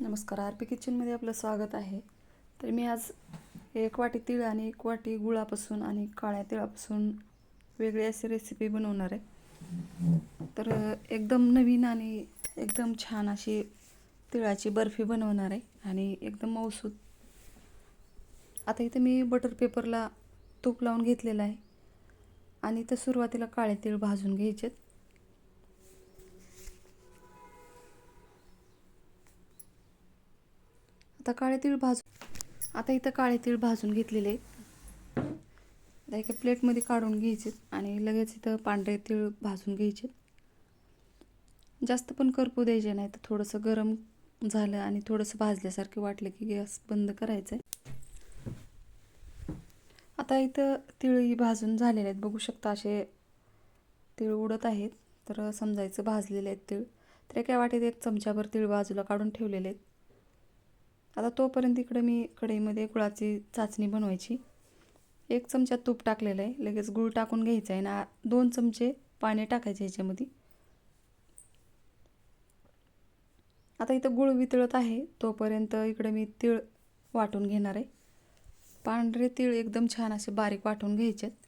नमस्कार R P किचनमध्ये आपलं स्वागत आहे. तर मी आज एक वाटी तीळ आणि एक वाटी गुळापासून आणि काळ्या तिळापासून वेगळी अशी रेसिपी बनवणार आहे. तर एकदम नवीन आणि एकदम छान अशी तिळाची बर्फी बनवणार आहे आणि एकदम मौसूद आता इथं मी बटर पेपरला तूप लावून घेतलेलं आहे आणि तर सुरुवातीला काळे तीळ भाजून घ्यायचेत. आता काळे तीळ भाजून आता इथं काळे तीळ भाजून घेतलेले आहेत. एका प्लेटमध्ये काढून घ्यायचे आणि लगेच इथं पांढरे तीळ भाजून घ्यायचे जास्त पण करपू द्यायचे नाही तर थोडंसं गरम झालं आणि थोडंसं भाजल्यासारखं वाटलं की गॅस बंद करायचं आहे आता इथं तिळही भाजून झालेले आहेत. बघू शकता असे तीळ उडत आहेत. तर समजायचं भाजलेले आहेत तीळ. तर एका वाटेत एक चमच्याभर तीळ बाजूला काढून ठेवलेले आहेत. आता तोपर्यंत इकडं मी कढईमध्ये गुळाची चाचणी बनवायची. एक चमचा तूप टाकलेलं आहे. लगेच गूळ टाकून घ्यायचं आहे ना दोन चमचे पाणी टाकायचे ह्याच्यामध्ये आता इथं गुळ वितळत आहे. तोपर्यंत इकडं मी तीळ वाटून घेणार आहे. पांढरे तीळ एकदम छान असे बारीक वाटून घ्यायचे आहेत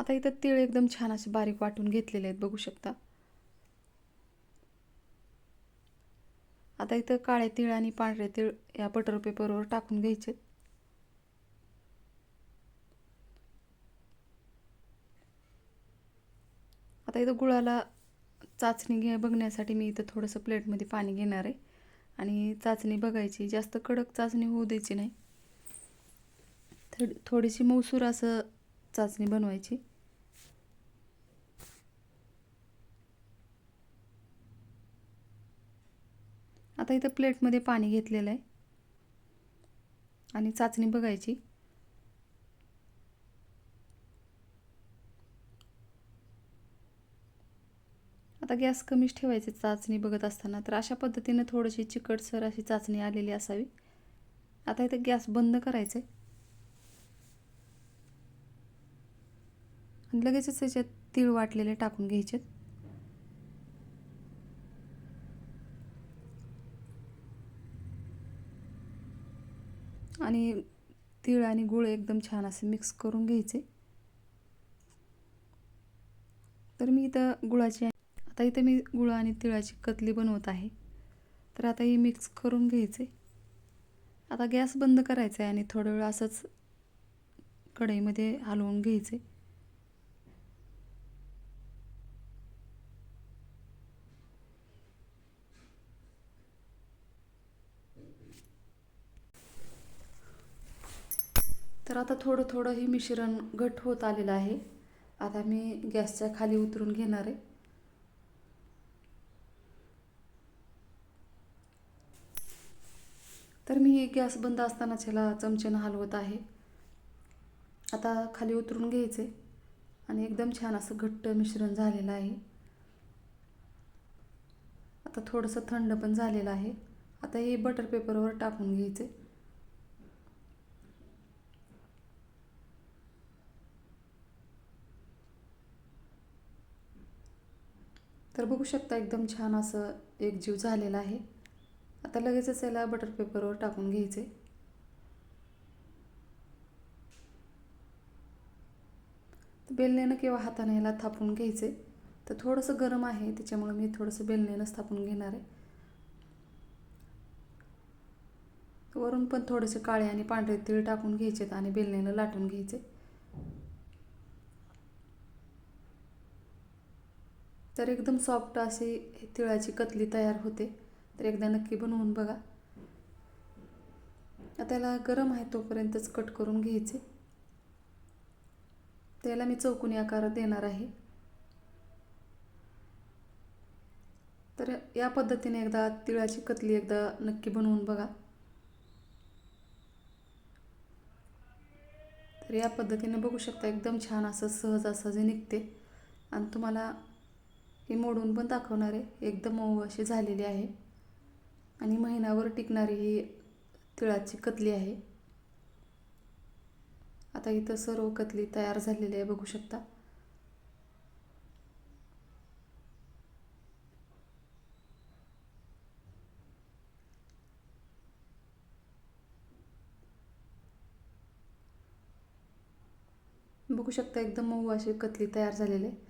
आता इथं तीळ एकदम छान असे बारीक वाटून घेतलेले आहेत बघू शकता. आता इथं काळे तीळ आणि पांढरे तीळ या बटर पेपरवर टाकून घ्यायचे. आता इथं गुळाला चाचणी घे बघण्यासाठी मी इथं थोडंसं प्लेटमध्ये पाणी घेणार आहे. आणि चाचणी बघायची जास्त कडक चाचणी होऊ द्यायची नाही. थोडीशी मौसूर असं चाचणी बनवायची. आता इथं प्लेटमध्ये पाणी घेतलेलं आहे. आणि चाचणी बघायची. आता गॅस कमीच ठेवायचे चाचणी बघत असताना. तर अशा पद्धतीनं थोडीशी चिकटसर अशी चाचणी आलेली असावी. आता इथं गॅस बंद करायचं आहे. आणि लगेचच त्याच्यात तीळ वाटलेले टाकून घ्यायचे आणि तीळ आणि गुळ एकदम छान असे मिक्स करून घ्यायचे. तर मी इथं गुळाची आता इथं मी गुळ आणि तिळाची कतली बनवत आहे. तर आता ही मिक्स करून घ्यायचे. आता गॅस बंद करायचा आहे आणि थोडा वेळ असंच कढईमध्ये हलवून घ्यायचे. तर आता थोडं थोडं हे मिश्रण घट होत आलेलं आहे. आता मी गॅसच्या खाली उतरून घेणार आहे. तर मी गॅस बंद असतानाच ह्याला चमच्यानं हलवत आहे. आता खाली उतरून घ्यायचे आणि एकदम छान असं घट्ट मिश्रण झालेलं आहे. आता थोडंसं थंड पण झालेलं आहे. आता हे बटर पेपरवर टाकून घ्यायचे. तर बघू शकता एकदम छान असं एकजीव झालेला आहे. आता लगेचच याला बटर पेपरवर टाकून घ्यायचे. बेलण्यानं किंवा हाताने याला थापून घ्यायचे. तर थोडंसं गरम आहे त्याच्यामुळे मी थोडंसं बेलण्यानंच थापून घेणार आहे. वरून पण थोडेसे काळे आणि पांढरे तीळ टाकून घ्यायचेत आणि बेलनेनं लाटून घ्यायचे. तर एकदम सॉफ्ट अशी तिळाची कतली तयार होते. तर एकदा नक्की बनवून बघा. त्याला गरम आहे तोपर्यंतच कट करून घ्यायचे. त्याला मी चौकोनी आकार देणार आहे. तर या पद्धतीने एकदा तिळाची कतली एकदा नक्की बनवून बघा. तर या पद्धतीने बघू शकता एकदम छान असं सहज असं जे निघते. आणि तुम्हाला हे मोडून पण दाखवणार आहे एकदम मऊ अशी झालेली आहे. आणि महिनाभर टिकणारी ही तिळाची कतली आहे. आता इथं सर्व कतली तयार झालेली आहे बघू शकता. बघू शकता एकदम मऊ अशी कतली तयार झालेली आहे.